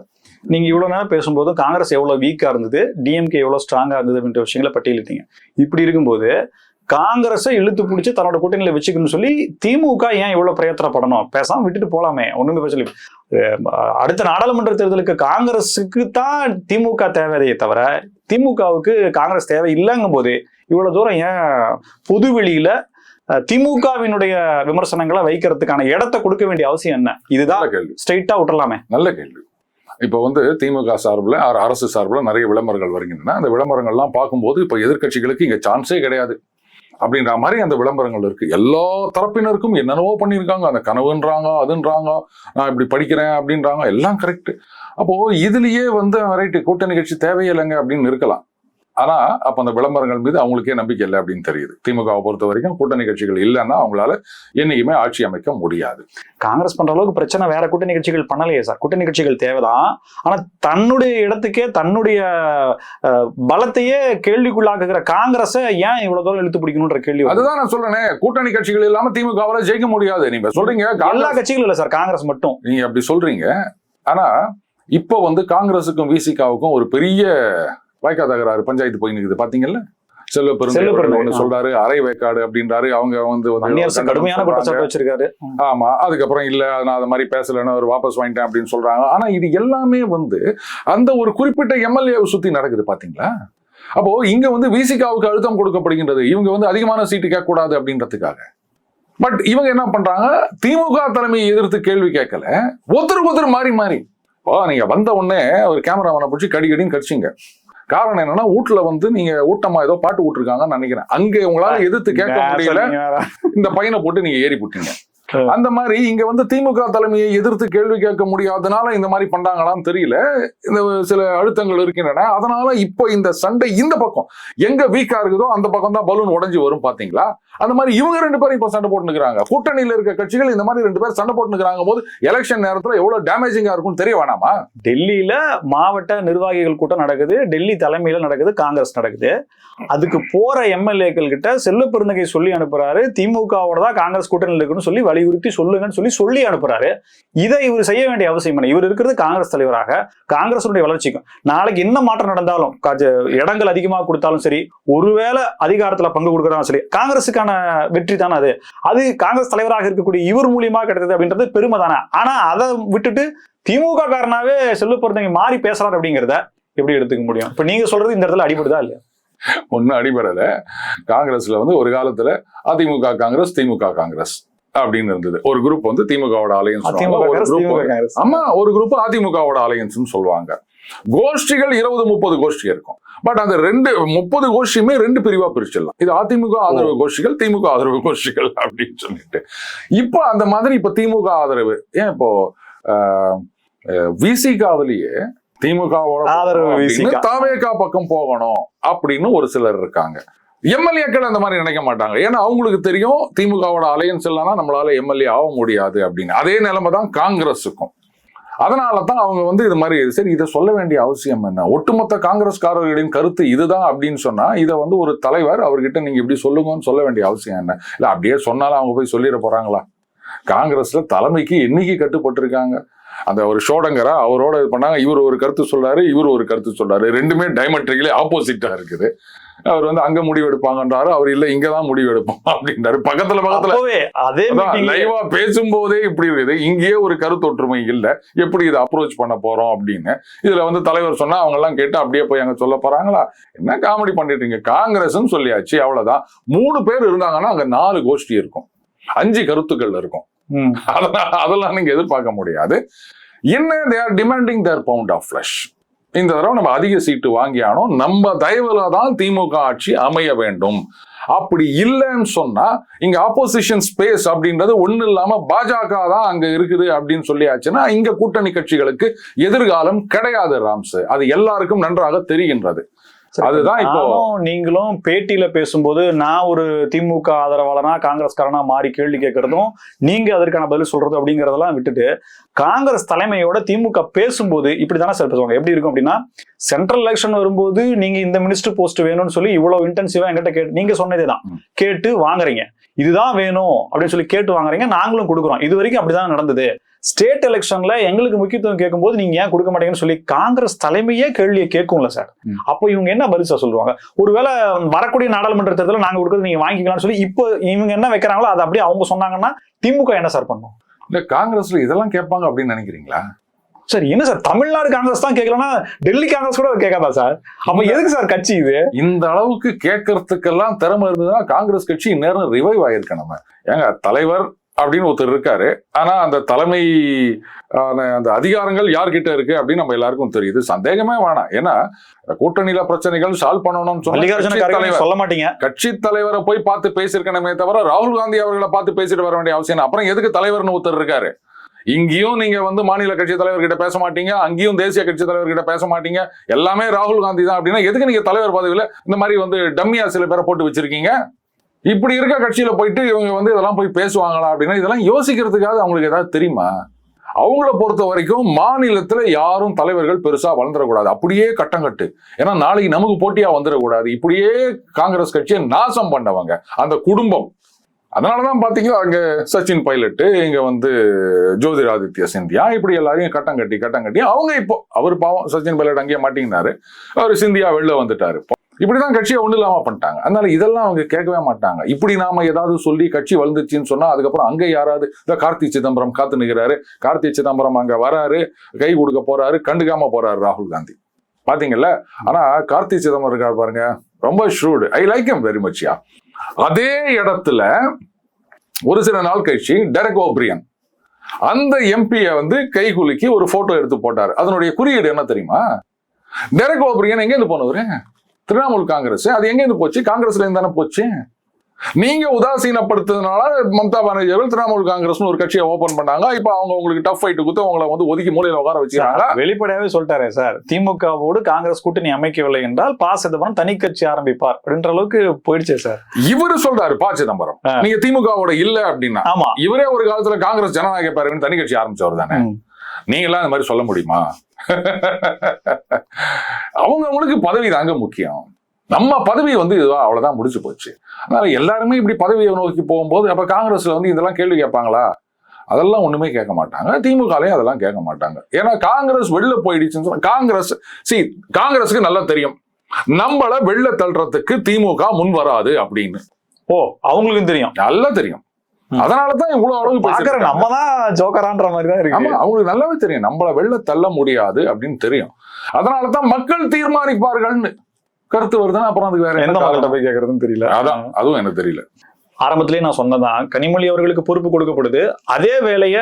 நீங்க இவ்வளவு நேரம் பேசும்போது காங்கிரஸ் எவ்வளவு வீக்கா இருந்தது டிஎம்கே எவ்வளவு ஸ்ட்ராங்கா இருந்தது அப்படின்ற விஷயங்களை பட்டியலிட்டீங்க. இப்படி இருக்கும்போது காங்கிரஸை இழுத்து பிடிச்சி தன்னோட கூட்டணியில வச்சுக்கணும்னு சொல்லி திமுக ஏன் இவ்வளவு பிரயத்தனப்படணும்? பேசாம விட்டுட்டு போலாமே ஒண்ணுமே பேசல அடுத்த நாடாளுமன்ற தேர்தலுக்கு காங்கிரஸுக்கு தான் திமுக தேவையே தவிர திமுகவுக்கு காங்கிரஸ் தேவை இல்லைங்கும் போது இவ்வளவு தூரம் ஏன் பொது வெளியில திமுகவினுடைய விமர்சனங்களை வைக்கிறதுக்கான இடத்தை கொடுக்க வேண்டிய அவசியம் என்ன? இதுதான் கேள்வி. ஸ்ட்ரைட்டா விட்டுறலாமே. நல்ல கேள்வி. இப்போ வந்து திமுக சார்பில் அரசு சார்பில் நிறைய விளம்பரங்கள் வருகின்றன. அந்த விளம்பரங்கள்லாம் பார்க்கும்போது இப்போ எதிர்க்கட்சிகளுக்கு இங்கே சான்ஸே கிடையாது. அப்படின்ற மாதிரி அந்த விளம்பரங்கள் இருக்கு. எல்லா தரப்பினருக்கும் என்னென்னவோ பண்ணியிருக்காங்க. அந்த கனவுன்றாங்க அதுன்றாங்க நான் இப்படி படிக்கிறேன் அப்படின்றாங்க. எல்லாம் கரெக்ட் அப்போ இதுலயே வந்து ரைட்டு கூட்டணி கட்சி தேவையில்லைங்க அப்படின்னு இருக்கலாம். ஆனா அப்ப அந்த விளம்பரங்கள் மீது அவங்களுக்கே நம்பிக்கை இல்லை அப்படின்னு தெரியுது. திமுகவை பொறுத்த வரைக்கும் கூட்டணி கட்சிகள் இல்லைன்னா அவங்களால என்னைக்குமே ஆட்சி அமைக்க முடியாது. காங்கிரஸ் பண்ற அளவுக்கு பிரச்சனை வேற கூட்டணி கட்சிகள் பண்ணலையே சார். கூட்டணி கட்சிகள் தேவைதான். ஆனா தன்னுடைய இடத்துக்கே தன்னுடைய பலத்தையே கேள்விக்குள்ளாக்குகிற காங்கிரஸை ஏன் இவ்வளவு தூரம் இழுத்து பிடிக்கணும்ன்ற கேள்வி. அதுதான் நான் சொல்றேனே. கூட்டணி கட்சிகள் இல்லாம திமுகவால ஜெயிக்க முடியாது. நீங்க சொல்றீங்க எல்லா கட்சிகளும் இல்ல சார். காங்கிரஸ் மட்டும். நீங்க அப்படி சொல்றீங்க. ஆனா இப்போ வந்து காங்கிரஸுக்கும் விசிகாவுக்கும் ஒரு பெரிய வாய்க்கா தகராறு பஞ்சாயத்து போய் நிக்குது. பாத்தீங்கல்ல? செல்வ ஆ. சொல்றாரு அரை வேக்காடு அப்படின்றாரு அவங்க வந்து கடுமையான. குற்றச்சாட்டு வச்சிருக்காரு. ஆமா அதுக்கப்புறம் இல்ல நான் அது மாதிரி பேசலன்னு ஒரு வாபஸ் வாங்கிட்டேன் அப்படின்னு சொல்றாங்க. ஆனா இது எல்லாமே வந்து அந்த ஒரு குறிப்பிட்ட எம்எல்ஏ சுத்தி நடக்குது பாத்தீங்களா? அப்போ இங்க வந்து விசிகாவுக்கு அழுத்தம் கொடுக்கப்படுகின்றது. இவங்க வந்து அதிகமான சீட்டு கேட்க கூடாது அப்படின்றதுக்காக. பட் இவங்க என்ன பண்றாங்க? திமுக தலைமையை எதிர்த்து கேள்வி கேட்கல. ஒருத்தருக்கு ஒருத்தர் மாறி மாறி. இப்போ நீங்க வந்த உடனே ஒரு கேமராமேனை பிடிச்சி கடி கடின்னு கடிச்சிங்க. காரணம் என்னன்னா வீட்டுல வந்து நீங்க ஊட்டமா ஏதோ பாட்டு விட்டுருக்காங்கன்னு நினைக்கிறேன் அங்க உங்களால எதிர்த்து கேட்க முடியல. இந்த பையனை போட்டு நீங்க ஏறி போட்டீங்க. அந்த மாதிரி இங்க வந்து திமுக தலைமையை எதிர்த்து கேள்வி கேட்க முடியாதனால இந்த மாதிரி பண்றாங்களான்னு தெரியல. இந்த சில அழுத்தங்கள் இருக்கின்றன. அதனால இப்போ இந்த சண்டை இந்த பக்கம் எங்க வீக்கா இருக்குதோ அந்த பக்கம் தான் பலூன் உடைஞ்சு வரும் பாத்தீங்களா? அந்த மாதிரி இவங்க ரெண்டு பேரும் இப்ப சண்டை போட்டுக்கிறாங்க கூட்டணியில இருக்க கட்சிகள் இந்த மாதிரி ரெண்டு பேர் சண்டை போட்டுக்கிறாங்க போது எலெக்ஷன் நேரத்துல எவ்வளவு டேமேஜிங்கா இருக்கும்னு தெரிய வேணாமா? டெல்லியில மாவட்ட நிர்வாகிகள் கூட்டம் நடக்குது. டெல்லி தலைமையில நடக்குது. காங்கிரஸ் நடக்குது. அதுக்கு போற எம்எல்ஏக்கள் கிட்ட செல்ல பெருந்தகை சொல்லி அனுப்புறாரு. திமுகவோட தான் காங்கிரஸ் கூட்டணியில் இருக்குன்னு சொல்லி வலியுறுத்தி சொல்லுங்கன்னு சொல்லி சொல்லி அனுப்புறாரு. இதை இவர் செய்ய வேண்டிய அவசியம் இல்லை. இவர் இருக்கிறது காங்கிரஸ் தலைவராக காங்கிரசுடைய வளர்ச்சிக்கும். நாளைக்கு என்ன மாற்றம் நடந்தாலும் இடங்கள் அதிகமாக கொடுத்தாலும் சரி ஒருவேளை அதிகாரத்துல பங்கு கொடுக்கறாலும் சரி காங்கிரஸுக்கான வெற்றி தானே அது. அது காங்கிரஸ் தலைவராக இருக்கக்கூடிய இவர் மூலியமா கிடைத்தது அப்படின்றது பெருமை தானே. ஆனா அதை விட்டுட்டு திமுக காரனாவே செல்வ பொருத்தங்க மாறி பேசுறாரு அப்படிங்கிறத எப்படி எடுத்துக்க முடியும்? இப்ப நீங்க சொல்றது இந்த இடத்துல அடிபடுதா இல்லையா? ஒன்னும் அடிபடல. காங்கிரஸ்ல வந்து ஒரு காலத்துல அதிமுக காங்கிரஸ் திமுக காங்கிரஸ். அப்படின்னு இருந்தது. ஒரு குரூப் வந்து திமுகவோட அலையன்ஸ். ஆமா ஒரு குரூப் அதிமுகவோட அலையன்ஸ் சொல்லுவாங்க. கோஷ்டிகள் இருபது முப்பது கோஷ்டி இருக்கும். பட் அந்த ரெண்டு முப்பது கோஷ்டியுமே ரெண்டு பிரிவா பிரிச்சிடலாம். இது அதிமுக ஆதரவு கோஷ்டிகள் திமுக ஆதரவு கோஷ்டிகள் அப்படின்னு சொல்லிட்டு. இப்போ அந்த மாதிரி இப்ப திமுக ஆதரவு ஏன் இப்போ விசிகாவிலேயே திமுகவோட ஆதரவு. தாவேகா பக்கம் போகணும் அப்படின்னு ஒரு சிலர் இருக்காங்க. எம்எல்ஏக்கள் அந்த மாதிரி நினைக்க மாட்டாங்க. ஏன்னா அவங்களுக்கு தெரியும் திமுகவோட அலையன்ஸ் இல்லைன்னா நம்மளால எம்எல்ஏ ஆக முடியாது அப்படின்னு. அதே நிலைமை தான் காங்கிரஸுக்கும். அதனால தான் அவங்க வந்து இது மாதிரி சரி இதை சொல்ல வேண்டிய அவசியம் என்ன? ஒட்டுமொத்த காங்கிரஸ்காரர்களின் கருத்து இதுதான் அப்படின்னு சொன்னா இதை வந்து ஒரு தலைவர் அவர்கிட்ட நீங்க இப்படி சொல்லுங்கன்னு சொல்ல வேண்டிய அவசியம் என்ன? இல்லை அப்படியே சொன்னாலும் அவங்க போய் சொல்லிட போறாங்களா? காங்கிரஸ்ல தலைமைக்கு என்னைக்கு கட்டுப்பட்டிருக்காங்க? அந்த ஒரு ஷோடங்கரா அவரோட இது பண்ணாங்க. இவர் ஒரு கருத்து சொல்றாரு இவர் ஒரு கருத்து சொல்றாரு. ரெண்டுமே டைமெட்ரிக்கலி ஆப்போசிட்டா இருக்குது. அவர் வந்து அங்க முடிவு எடுப்பாங்கன்றாரு அவர் இல்ல இங்கதான் முடிவு எடுப்போம் அப்படின்றாரு. பக்கத்துல பக்கத்துல. அதே லைவா பேசும்போதே இப்படி இருக்குது. இங்கேயே ஒரு கருத்தொற்றுமை இல்ல. எப்படி இதை அப்ரோச் பண்ண போறோம் அப்படின்னு. இதுல வந்து தலைவர் சொன்னா அவங்க எல்லாம் கேட்டு அப்படியே போய் அங்க சொல்ல போறாங்களா? என்ன காமெடி பண்ணிட்டீங்க காங்கிரஸ்னு சொல்லியாச்சு அவ்வளவுதான். மூணு பேர் இருந்தாங்கன்னா அங்க நாலு கோஷ்டி இருக்கும். அஞ்சு கருத்துக்கள் இருக்கும். அதெல்லாம் அதெல்லாம் நீங்க எதிர்பார்க்க முடியாது. என்ன they are demanding their pound of flesh இந்த தடவை நம்ம அதிக சீட்டு வாங்கியானோ நம்ம தயவுல தான் திமுக ஆட்சி அமைய வேண்டும். அப்படி இல்லைன்னு சொன்னா இங்க ஆப்போசிஷன் ஸ்பேஸ் அப்படின்றது ஒண்ணு இல்லாம பாஜக தான் அங்க இருக்குது அப்படின்னு சொல்லியாச்சுன்னா இங்க கூட்டணி கட்சிகளுக்கு எதிர்காலம் கிடையாது ராம்ஸ் அது எல்லாருக்கும் நன்றாக தெரிகின்றது. அதுதான் இப்போ நீங்களும் பேட்டியில பேசும்போது நான் ஒரு திமுக ஆதரவாளனா காங்கிரஸ்காரனா மாறி கேள்வி கேட்கறதும் நீங்க அதற்கான பதில் சொல்றது அப்படிங்கறதெல்லாம் விட்டுட்டு காங்கிரஸ் தலைமையோட திமுக பேசும்போது இப்படி தானே சார் பேசுவாங்க? எப்படி இருக்கும் அப்படின்னா சென்ட்ரல் எலெக்ஷன் வரும்போது நீங்க இந்த மினிஸ்டர் போஸ்ட் வேணும்னு சொல்லி இவ்வளவு இன்டென்சிவா எங்கிட்ட கேட்டு நீங்க சொன்னதே தான் ம். கேட்டு வாங்குறீங்க. இதுதான் வேணும் அப்படின்னு சொல்லி கேட்டு வாங்குறீங்க. நாங்களும் கொடுக்குறோம். இது வரைக்கும் அப்படிதான் நடந்தது. ஸ்டேட் எலெக்ஷன்ல எங்களுக்கு முக்கியத்துவம் கேட்கும்போது நீங்க ஏன் கொடுக்க மாட்டீங்கன்னு சொல்லி காங்கிரஸ் தலைமையே கேள்வியை கேட்கும்ல சார். அப்போ இவங்க என்ன பதில் சார் சொல்லுவாங்க? ஒருவேளை வரக்கூடிய நாடாளுமன்ற தேர்தலில் நாங்க கொடுக்கறது நீங்க வாங்கிக்கலாம்னு சொல்லி இப்போ இவங்க என்ன வைக்கிறாங்களோ அதை அப்படியே அவங்க சொன்னாங்கன்னா திமுக என்ன சார் பண்ணும்? இந்த காங்கிரஸ்ல இதெல்லாம் கேட்பாங்க அப்படின்னு நினைக்கிறீங்களா? சார் என்ன சார் தமிழ்நாடு காங்கிரஸ் தான் கேட்கலன்னா டெல்லி காங்கிரஸ் கூட கேட்காதா சார்? அப்ப எதுக்கு சார் கட்சி இது? இந்த அளவுக்கு கேட்கறதுக்கெல்லாம் திறமை இருந்ததுன்னா காங்கிரஸ் கட்சி இந்நேரம் ரிவைவ் ஆயிருக்க நம்ம. ஏங்க தலைவர் அப்படின்னு ஒருத்தர் இருக்காரு. ஆனா அந்த தலைமை அந்த அதிகாரங்கள் யார்கிட்ட இருக்கு அப்படின்னு நம்ம எல்லாருக்கும் தெரியுது சந்தேகமே வேணாம். ஏன்னா கூட்டணியில பிரச்சனைகள் சால்வ் பண்ணணும்னு சொல்ல மாட்டீங்க. கட்சி தலைவரை போய் பார்த்து பேசியிருக்கணுமே தவிர ராகுல் காந்தி அவர்களை பார்த்து பேசிட்டு வர வேண்டிய அவசியம். அப்புறம் எதுக்கு தலைவர்னு ஒருத்தர் இருக்காரு? இங்கேயும் நீங்க வந்து மாநில கட்சி தலைவர்கிட்ட பேச மாட்டீங்க. அங்கேயும் தேசிய கட்சி தலைவர்கிட்ட பேச மாட்டீங்க. எல்லாமே ராகுல் காந்தி தான் அப்படின்னா எதுக்கு நீங்க தலைவர் பதவியில இந்த மாதிரி வந்து டம்மியா சில பேரை போட்டு வச்சிருக்கீங்க? இப்படி இருக்க கட்சியில போயிட்டு இவங்க வந்து இதெல்லாம் போய் பேசுவாங்களா அப்படின்னா இதெல்லாம் யோசிக்கிறதுக்காக அவங்களுக்கு ஏதாவது தெரியுமா? அவங்கள பொறுத்த வரைக்கும் மாநிலத்துல யாரும் தலைவர்கள் பெருசா வளர்ந்துடக்கூடாது. அப்படியே கட்டம் கட்டு. ஏன்னா நாளைக்கு நமக்கு போட்டியா வந்துடக்கூடாது. இப்படியே காங்கிரஸ் கட்சியை நாசம் பண்ணவங்க. அந்த குடும்பம். அதனாலதான் பாத்தீங்கன்னா அங்க சச்சின் பைலட் இங்க வந்து ஜோதிராதித்ய சிந்தியா இப்படி எல்லாரையும் கட்டம் கட்டி கட்டம் கட்டி அவங்க இப்போ அவர் பாவம் சச்சின் பைலட் அங்கேயே மாட்டிங்கினாரு அவர் சிந்தியா வெளில வந்துட்டாரு. இப்படிதான் கட்சியை ஒண்ணு இல்லாம பண்ணிட்டாங்க. அதனால இதெல்லாம் அவங்க கேட்கவே மாட்டாங்க. இப்படி நாம ஏதாவது சொல்லி கட்சி வளர்ந்துச்சுன்னு சொன்னா அதுக்கப்புறம் அங்கே யாராவது இந்த கார்த்தி சிதம்பரம் காத்து நிற்கிறாரு கார்த்தி சிதம்பரம் அங்க வராரு கை கொடுக்க போறாரு கண்டுக்காம போறாரு ராகுல் காந்தி. பாத்தீங்கல்ல? ஆனா கார்த்தி சிதம்பரம் இருக்காரு பாருங்க. ரொம்ப should I like him very மச்யா அதே இடத்துல ஒரு சில நாள் கழிச்சு டெரக் ஓப்ரியன் அந்த எம்பியை வந்து கை குலுக்கி ஒரு போட்டோ எடுத்து போட்டார். அதனுடைய குறியீடு என்ன தெரியுமா? டெரக் ஓப்ரியன் எங்கேருந்து போனவரு? திரிணாமுல் காங்கிரஸ். அது எங்க இருந்து போச்சு? காங்கிரஸ்ல இருந்து தானே போச்சு? நீங்க உதாசீனப்படுத்துறதுனால மம்தா பானர்ஜி அவர்கள் திரிணாமுல் காங்கிரஸ்னு ஒரு கட்சியை ஓபன் பண்ணாங்க. இப்ப அவங்க உங்களுக்கு டஃப் ஃபைட் கொடுத்து அவங்கள வந்து ஒதுக்கி மூலையில உட்கார வச்சுக்கிறாங்க. வெளிப்படையாவே சொல்லிட்டாரே சார் திமுகவோடு காங்கிரஸ் கூட்டணி அமைக்கவில்லை என்றால் பா சிதம்பரம் தனி கட்சி ஆரம்பிப்பார் அப்படின்ற அளவுக்கு போயிடுச்சே சார். இவரு சொல்றாரு ப சிதம்பரம். நீங்க திமுகவோட இல்ல அப்படின்னா ஆமா. இவரே ஒரு காலத்துல காங்கிரஸ் ஜனநாயக பேரவைன்னு தனி கட்சி ஆரம்பிச்சவர் தானே ம். நீங்க எல்லாம் இந்த மாதிரி சொல்ல முடியுமா? அவங்க அவங்களுக்கு பதவி தாங்க முக்கியம். நம்ம பதவி வந்து இதுவா அவ்வளவுதான் முடிச்சு போச்சு. அதனால எல்லாருமே இப்படி பதவியை நோக்கி போகும்போது அப்ப காங்கிரஸ்ல வந்து இதெல்லாம் கேள்வி கேட்பாங்களா? அதெல்லாம் ஒண்ணுமே கேட்க மாட்டாங்க. திமுகலையும் அதெல்லாம் கேட்க மாட்டாங்க. ஏன்னா காங்கிரஸ் வெளில போயிடுச்சுன்னு சொன்னா காங்கிரஸ் சி காங்கிரஸுக்கு நல்லா தெரியும். நம்மள வெளில தள்ளுறதுக்கு திமுக முன் வராது அப்படின்னு. ஓ அவங்களுக்கும் தெரியும். நல்லா தெரியும். அதனாலதான் இவ்வளவு பேசிட்டு பாக்குற. நம்ம தான் ஜோக்கரான்ற மாதிரி தான் ஆமா இருக்கு அவங்களுக்கு நல்லாவே தெரியும். நம்மள வெளில தள்ள முடியாது அப்படின்னு தெரியும். அதனாலதான் மக்கள் தீர்மானிப்பார்கள்னு கருத்து வருதுன்னா அப்புறம் அதுக்கு வேற எந்த என்ன மக்கள்கிட்ட? போய் கேக்குறதுன்னு தெரியல. அதான் அதுவும் எனக்கு தெரியல. ஆரம்பத்திலேயே நான் சொன்னதான் கனிமொழி அவர்களுக்கு பொறுப்பு கொடுக்கப்படுது. அதே வேலைய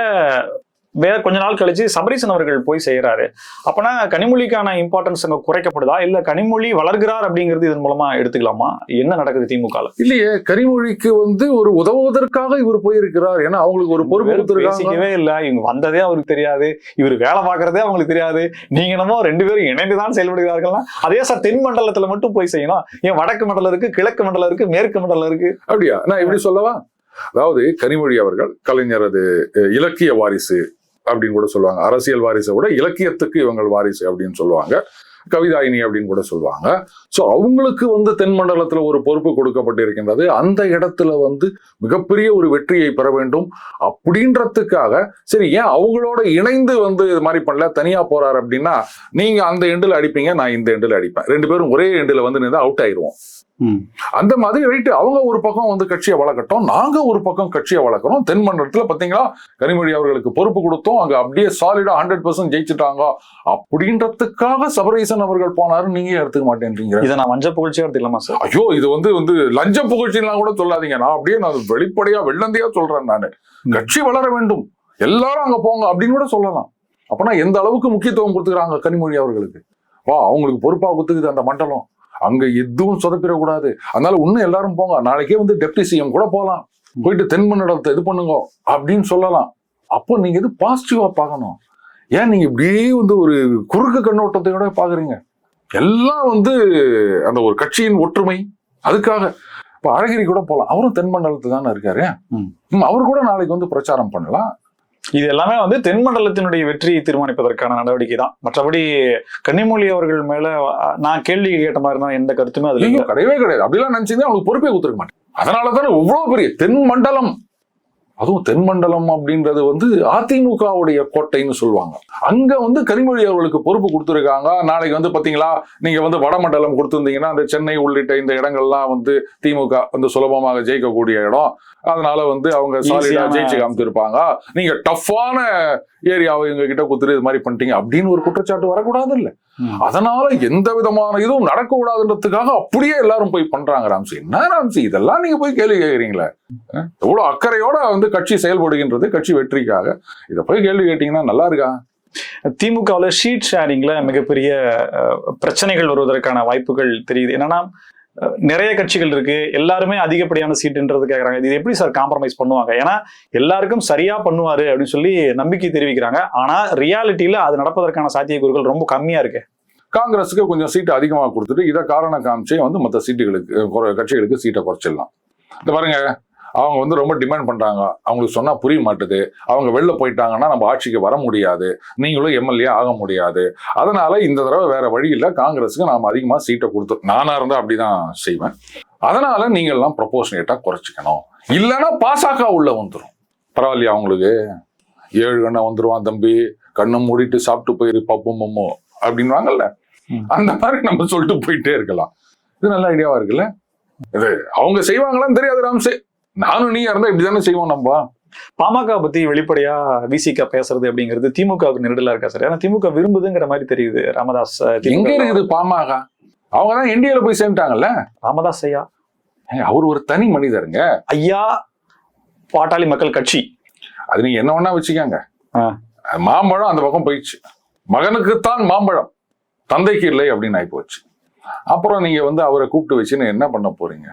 வேற கொஞ்ச நாள் கழிச்சு சபரீசன் அவர்கள் போய் செய்யறாரு அப்பனா கனிமொழிக்கான இம்பார்ட்டன்ஸ் அங்க குறைக்கப்படுதா? இல்ல கனிமொழி வளர்கிறார் அப்படிங்கிறது இதன் மூலமா எடுத்துக்கலாமா? என்ன நடக்குது திமுக இல்லையே கனிமொழிக்கு வந்து ஒரு உதவுவதற்காக இவர் போயிருக்கிறார். ஏன்னா அவங்களுக்கு ஒரு பொறுப்பு பேசிக்கவே இல்ல. இவங்க வந்ததே அவருக்கு தெரியாது. இவர் வேலை பார்க்கறதே அவங்களுக்கு தெரியாது. நீங்க என்னமோ ரெண்டு பேரும் இணைந்துதான் செயல்படுகிறார்கள்னா அதே சார் தென் மண்டலத்துல மட்டும் போய் செய்யணும். ஏன் வடக்கு மண்டலம் இருக்கு கிழக்கு மண்டலம் இருக்கு மேற்கு மண்டலம் இருக்கு? அப்படியா? நான் இப்படி சொல்லவா? அதாவது கனிமொழி அவர்கள் கலைஞரது இலக்கிய வாரிசு அப்படின்னு கூட சொல்லுவாங்க. அரசியல் வாரிசை விட இலக்கியத்துக்கு இவங்கள் வாரிசு அப்படின்னு சொல்லுவாங்க. கவிதாயினி அப்படின்னு கூட சொல்லுவாங்க. சோ அவங்களுக்கு வந்து தென் மண்டலத்துல ஒரு பொறுப்பு கொடுக்கப்பட்டிருக்கின்றது. அந்த இடத்துல வந்து மிகப்பெரிய ஒரு வெற்றியை பெற வேண்டும் அப்படின்றதுக்காக சரி ஏன் அவங்களோட இணைந்து வந்து இது மாதிரி பண்ணல? தனியா போறாரு அப்படின்னா நீங்க அந்த எண்டில் அடிப்பீங்க நான் இந்த எண்டில் அடிப்பேன். ரெண்டு பேரும் ஒரே எண்டில் வந்து நின்று அவுட் ஆயிருவோம். அந்த மாதிரி ரைட்டு அவங்க ஒரு பக்கம் வந்து கட்சியை வளர்க்கட்டும் நாங்க ஒரு பக்கம் கட்சியை வளர்க்குறோம் தென் மண்டலத்துல பாத்தீங்களா கனிமொழி அவர்களுக்கு பொறுப்பு கொடுத்தோம் அங்க அப்படியே சாலிடா ஹண்ட்ரட் பர்சன்ட் ஜெயிச்சுட்டாங்க. அப்படின்றதுக்காக சபரீசன் அவர்கள் போனாரு நீங்க எடுத்துக்க மாட்டேன்றீங்க? இதை நான் வஞ்ச புகழ்ச்சியா எடுத்துக்கலாமா சார் ஐயோ இது வந்து வந்து லஞ்ச புகழ்ச்சிலாம் கூட சொல்லாதீங்க. நான் அப்படியே நான் வெளிப்படையா வெள்ளந்தையா சொல்றேன் நானு. கட்சி வளர வேண்டும். எல்லாரும் அங்க போங்க அப்படின்னு கூட சொல்லலாம். அப்பனா எந்த அளவுக்கு முக்கியத்துவம் கொடுத்துக்கிறாங்க கனிமொழி அவர்களுக்கு? வா அவங்களுக்கு பொறுப்பா கொடுத்துக்குது அந்த மண்டலம். அங்க எதுவும் சொதப்பிடக்கூடாது. அதனால இன்னும் எல்லாரும் போங்க. நாளைக்கே வந்து டெப்டி சிஎம் கூட போகலாம் போயிட்டு தென் மண்டலத்தை இது பண்ணுங்க அப்படின்னு சொல்லலாம். அப்போ நீங்க இது பாசிட்டிவா பார்க்கணும். ஏன் நீங்க இப்படியே வந்து ஒரு குறுக்கு கண்ணோட்டத்தையோட பாக்குறீங்க எல்லாம் வந்து அந்த ஒரு கட்சியின் ஒற்றுமை. அதுக்காக. இப்ப அழகிரி கூட போலாம். அவரும் தென் மண்டலத்துல தானே இருக்காரு அவர் கூட நாளைக்கு வந்து பிரச்சாரம் பண்ணலாம். இது எல்லாமே வந்து தென் மண்டலத்தினுடைய வெற்றியை தீர்மானிப்பதற்கான நடவடிக்கை தான். மற்றபடி கன்னிமொழி அவர்கள் மேல நான் கேள்வி கேட்ட மாதிரி தான் எந்த கருத்துமே அதுல. கிடையவே கிடையாது. அப்படிலாம் நினைச்சீங்கன்னா அவங்களுக்கு பொறுப்பே கொடுத்துருக்க மாட்டேன். அதனால தானே இவ்வளவு பெரிய தென் மண்டலம் அதுவும் தென் மண்டலம் அப்படின்றது வந்து அதிமுகவுடைய கோட்டைன்னு சொல்லுவாங்க. அங்க வந்து கனிமொழி அவர்களுக்கு பொறுப்பு கொடுத்துருக்காங்க. நாளைக்கு வந்து பாத்தீங்களா நீங்க வந்து வடமண்டலம் கொடுத்திருந்தீங்கன்னா அந்த சென்னை உள்ளிட்ட இந்த இடங்கள்லாம் வந்து திமுக வந்து சுலபமாக ஜெயிக்கக்கூடிய இடம். அதனால வந்து அவங்க சாலிடா ஜெயிச்சு காமிச்சிருப்பாங்க. நீங்க டஃப்பான ஏரியாவை எங்க கிட்ட குத்துரு இது மாதிரி பண்ணிட்டீங்க அப்படின்னு ஒரு குற்றச்சாட்டு வரக்கூடாது இல்ல அதனால எந்த விதமான இதுவும் நடக்க கூடாதுன்றதுக்காக அப்படியே எல்லாரும் போய் பண்றாங்க ராம்சி. என்ன ராம்சி? இதெல்லாம் நீங்க போய் கேள்வி கேட்கறீங்களே எவ்வளவு அக்கறையோட வந்து கட்சி செயல்படுகின்றது கட்சி வெற்றிக்காக. இத போய் கேள்வி கேட்டீங்கன்னா நல்லா இருக்கா? திமுகவில் ஷீட் ஷேரிங்ல மிகப்பெரிய பிரச்சனைகள் வருவதற்கான வாய்ப்புகள் தெரியுது. என்னன்னா நிறைய கட்சிகள் இருக்கு. எல்லாருமே அதிகப்படியான சீட்டுன்றது கேட்குறாங்க இது எப்படி சார் காம்ப்ரமைஸ் பண்ணுவாங்க? ஏன்னா எல்லாருக்கும் சரியா பண்ணுவாரு அப்படின்னு சொல்லி நம்பிக்கை தெரிவிக்கிறாங்க. ஆனா ரியாலிட்டியில அது நடப்பதற்கான சாத்தியக்கூறுகள் ரொம்ப கம்மியா இருக்கு. காங்கிரஸுக்கு கொஞ்சம் சீட்டு அதிகமாக கொடுத்துட்டு இதை காரணம் காமிச்சே வந்து மற்ற சீட்டுகளுக்கு கட்சிகளுக்கு சீட்டை குறைச்சிடலாம். இந்த பாருங்க. அவங்க வந்து ரொம்ப டிமாண்ட் பண்றாங்க. அவங்களுக்கு சொன்னா புரிய மாட்டுது. அவங்க வெளில போயிட்டாங்கன்னா நம்ம ஆட்சிக்கு வர முடியாது. நீங்களும் எம்எல்ஏ ஆக முடியாது. அதனால இந்த தடவை வேற வழி இல்ல. காங்கிரஸுக்கு நாம அதிகமா சீட்டை கொடுத்து நானா இருந்தா அப்படிதான் செய்வேன். அதனால நீங்க எல்லாம் ப்ரொபோஷனேட்டா குறைச்சிக்கணும். இல்லைன்னா பாசாக்கா உள்ள வந்துடும் பரவாயில்லையா அவங்களுக்கு? ஏழு கண்ணை வந்துருவான் தம்பி. கண்ணை மூடிட்டு சாப்பிட்டு போயிரு பப்பும் மம்மோ அப்படின்வாங்கல்ல. அந்த மாதிரி நம்ம சொல்லிட்டு போயிட்டே இருக்கலாம். இது நல்ல ஐடியாவா இருக்குல்ல? இது அவங்க செய்வாங்களான்னு தெரியாது ராம்சே. நானும் நீ இருந்தா இப்படிதானே செய்வோம் நம்ம. பாமக பத்தி வெளிப்படையா விசிக பேசுறது அப்படிங்கிறது திமுகவுக்கு நெருடலா இருக்கா சார்? ஏன்னா திமுக விரும்புதுங்கிற மாதிரி தெரியுது ராமதாஸ் எங்க இருக்குது பாமக? அவங்க தான் போய் சேர்ந்துட்டாங்கல்ல? ராமதாஸ் ஐயா. அவர் ஒரு தனி மனிதருங்க. ஐயா பாட்டாளி மக்கள் கட்சி. அது நீங்க என்ன வேணா வச்சுக்கோங்க. மாம்பழம் அந்த பக்கம் போயிடுச்சு. மகனுக்குத்தான் மாம்பழம். தந்தைக்கு இல்லை அப்படின்னு ஆகி போச்சு அப்புறம் நீங்க வந்து அவரை கூப்பிட்டு வச்சுன்னு என்ன பண்ண போறீங்க?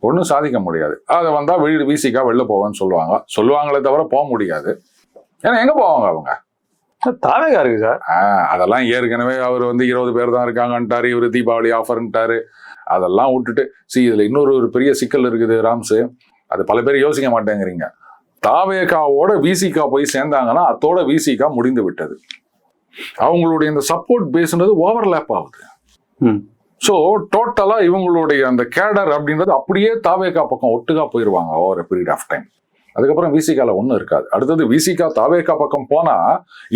ஒன்றும் சாதிக்க முடியாது. அதை வந்தா வெளியே வீசிக்கா வெளில போவேன்னு சொல்லுவாங்க. சொல்லுவாங்களே தவிர போக முடியாது. ஏன்னா எங்க போவாங்க அவங்க? தாவேகா இருக்கு சார். அதெல்லாம் ஏற்கனவே அவர் வந்து இருபது பேர் தான் இருக்காங்கன்ட்டாரு. இவர் தீபாவளி ஆஃபர்ன்ட்டாரு அதெல்லாம் விட்டுட்டு சி இதுல இன்னொரு ஒரு பெரிய சிக்கல் இருக்குது ராம்ஸு அது பல பேர் யோசிக்க மாட்டேங்கிறீங்க. தாவேகாவோட விசிகா போய் சேர்ந்தாங்கன்னா அத்தோட விசிகா முடிந்து விட்டது. அவங்களுடைய இந்த சப்போர்ட் பேஸ்ன்றது ஓவர்லேப் ஆகுது. ம். ஸோ டோட்டலா இவங்களுடைய அந்த கேடர் அப்படின்றது அப்படியே தாவேகா பக்கம் ஒட்டுக்கா போயிருவாங்க ஓவர் பீரியட் ஆஃப் டைம் அதுக்கப்புறம் விசிகால ஒன்றும் இருக்காது. அடுத்தது விசிகா தாவேகா பக்கம் போனா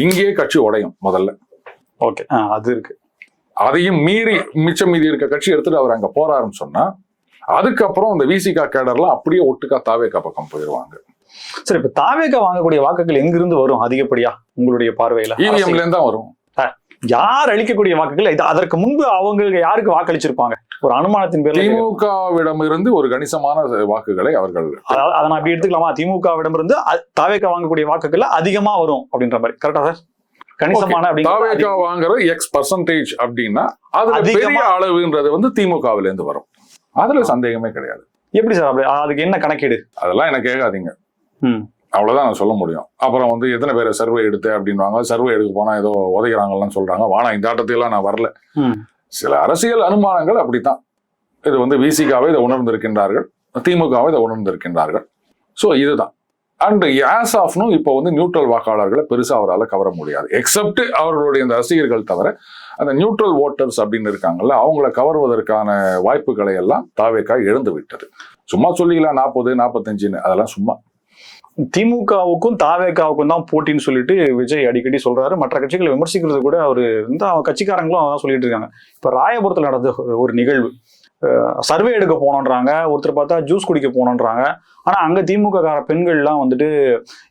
இங்கேயே கட்சி உடையும் முதல்ல. ஓகே அது இருக்கு. அதையும் மீறி மிச்சம் மீதி இருக்க கட்சி எடுத்துட்டு அவர் அங்க போறாருன்னு சொன்னா அதுக்கப்புறம் அந்த விசிகா கேடர்லாம் அப்படியே ஒட்டுக்கா தாவேகா பக்கம் போயிருவாங்க. சரி இப்ப தாவேகா வாங்கக்கூடிய வாக்குகள் எங்கிருந்து வரும் அதிகப்படியா உங்களுடைய பார்வையில? இவிஎம்ல இருந்து தான் வரும். யார் அளிக்கக்கூடிய வாக்குகள்? இது அதற்கு முன்பு அவங்க யாருக்கு வாக்களிச்சிருப்பாங்க? ஒரு அனுமானத்தின் கேக்குறேன். திமுகவிடம் இருந்து ஒரு கணிசமான வாக்குகளை அவர்கள் அதாவது அதை நான் அப்படி எடுத்துக்கலாமா? திமுகவிடம் இருந்து தாவேக்கா வாங்கக்கூடிய வாக்குகள் அதிகமா வரும் அப்படின்ற மாதிரி. கரெக்டா சார் கணிசமான அப்படிங்கிற தாவேகா வாங்குறது எக்ஸ் பர்சன்டேஜ் அப்படின்னா அதிகமா- பெரிய அளவுன்றது வந்து திமுகவில இருந்து வரும். அதுல சந்தேகமே கிடையாது. எப்படி சார் அப்படி? அதுக்கு என்ன கணக்கீடு? அதெல்லாம் எனக்கு கேட்காதீங்க. ம். அவ்வளவுதான் நான் சொல்ல முடியும். அப்புறம் வந்து எத்தனை பேரை சர்வே எடுத்து அப்படின்வாங்க சர்வே எடுக்க போனா ஏதோ உதைக்கிறாங்கலாம் சொல்றாங்க. வானா இந்த ஆட்டத்தையெல்லாம் நான் வரல. சில அரசியல் அனுமானங்கள் அப்படித்தான். இது வந்து விசிகாவை இதை உணர்ந்திருக்கின்றார்கள். திமுகவை இதை உணர்ந்திருக்கின்றார்கள். ஸோ இதுதான். அண்ட் ஆஸ் ஆஃப்னும் இப்போ வந்து நியூட்ரல் வாக்காளர்களை பெருசா அவரால் கவர முடியாது. எக்ஸப்ட் அவர்களுடைய இந்த ரசிகர்கள் தவிர அந்த நியூட்ரல் ஓட்டர்ஸ் அப்படின்னு இருக்காங்கல்ல அவங்கள கவர்வதற்கான வாய்ப்புகளை எல்லாம் தாவேக்கா இழந்து விட்டது சும்மா சொல்லிக்கலாம் நாற்பது நாற்பத்தஞ்சுன்னு. அதெல்லாம் சும்மா. திமுகவுக்கும் தாவேக்காவுக்கும் தான் போட்டின்னு சொல்லிட்டு விஜய் அடிக்கடி சொல்றாரு. மற்ற கட்சிகளை விமர்சிக்கிறது கூட அவர் வந்து அவங்க கட்சிக்காரங்களும் அதான் சொல்லிட்டு இருக்காங்க. இப்போ ராயபுரத்தில் நடந்த ஒரு நிகழ்வு சர்வே எடுக்க போனோன்றாங்க. ஒருத்தர் பார்த்தா ஜூஸ் குடிக்க போனோன்றாங்க. ஆனால் அங்கே திமுக கார பெண்கள்லாம் வந்துட்டு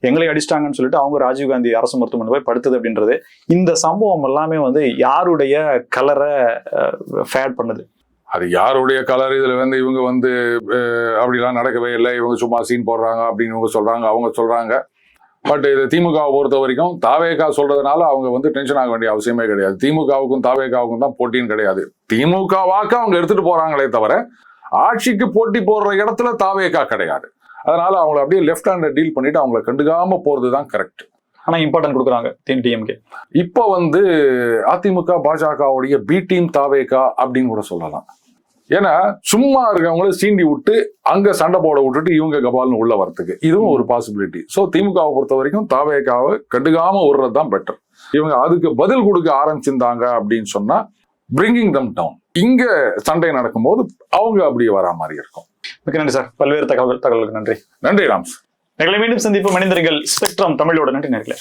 எங்களை அடிச்சிட்டாங்கன்னு சொல்லிட்டு அவங்க ராஜீவ்காந்தி அரசு மருத்துவமனை போய் படுத்தது அப்படின்றது இந்த சம்பவம் எல்லாமே வந்து யாருடைய கலரை ஃபேட் பண்ணுது? அது யாருடைய கலர்? இதுல வந்து இவங்க வந்து அப்படிலாம் நடக்கவே இல்லை. இவங்க சும்மா சீன் போடுறாங்க அப்படின்னு இவங்க சொல்றாங்க அவங்க சொல்றாங்க. பட் இது திமுகவை பொறுத்த வரைக்கும் தாவேகா சொல்றதுனால அவங்க வந்து டென்ஷன் ஆக வேண்டிய அவசியமே கிடையாது. திமுகவுக்கும் தாவேகாவுக்கும் தான் போட்டின்னு கிடையாது. திமுக வாக்கு அவங்க எடுத்துட்டு போறாங்களே தவிர ஆட்சிக்கு போட்டி போடுற இடத்துல தாவேகா கிடையாது. அதனால அவங்கள அப்படியே லெஃப்ட் ஹேண்ட டீல் பண்ணிட்டு அவங்கள கண்டுக்காம போறது தான் கரெக்ட் ஆனா இம்பார்ட்டன்ட் கொடுக்குறாங்க டிஎம்கே இப்போ வந்து அதிமுக பாஜகவுடைய பி டீம் தாவேகா அப்படின்னு கூட சொல்லலாம். ஏன்னா சும்மா இருக்கவங்கள சீண்டி விட்டு அங்க சண்டை போட விட்டுட்டு இவங்க கபால்னு உள்ள வரத்துக்கு இதுவும் ஒரு பாசிபிலிட்டி ஸோ திமுகவை பொறுத்த வரைக்கும் தாவேகாவை கண்டுக்காம விடுறது தான் பெட்டர் இவங்க அதுக்கு பதில் கொடுக்க ஆரம்பிச்சிருந்தாங்க அப்படின்னு சொன்னா பிரிங்கிங் தம் டவுன் இங்க சண்டை நடக்கும்போது அவங்க அப்படியே வரா மாதிரி இருக்கும். மிக்க நன்றி சார். பல்வேறு தகவல் தகவலுக்கு நன்றி. நன்றி ராம்ஸ் எங்களை மீண்டும் சந்திப்பு மனிதர்கள் ஸ்பெக்ட்ரம் தமிழோட நன்றி நேர்களே.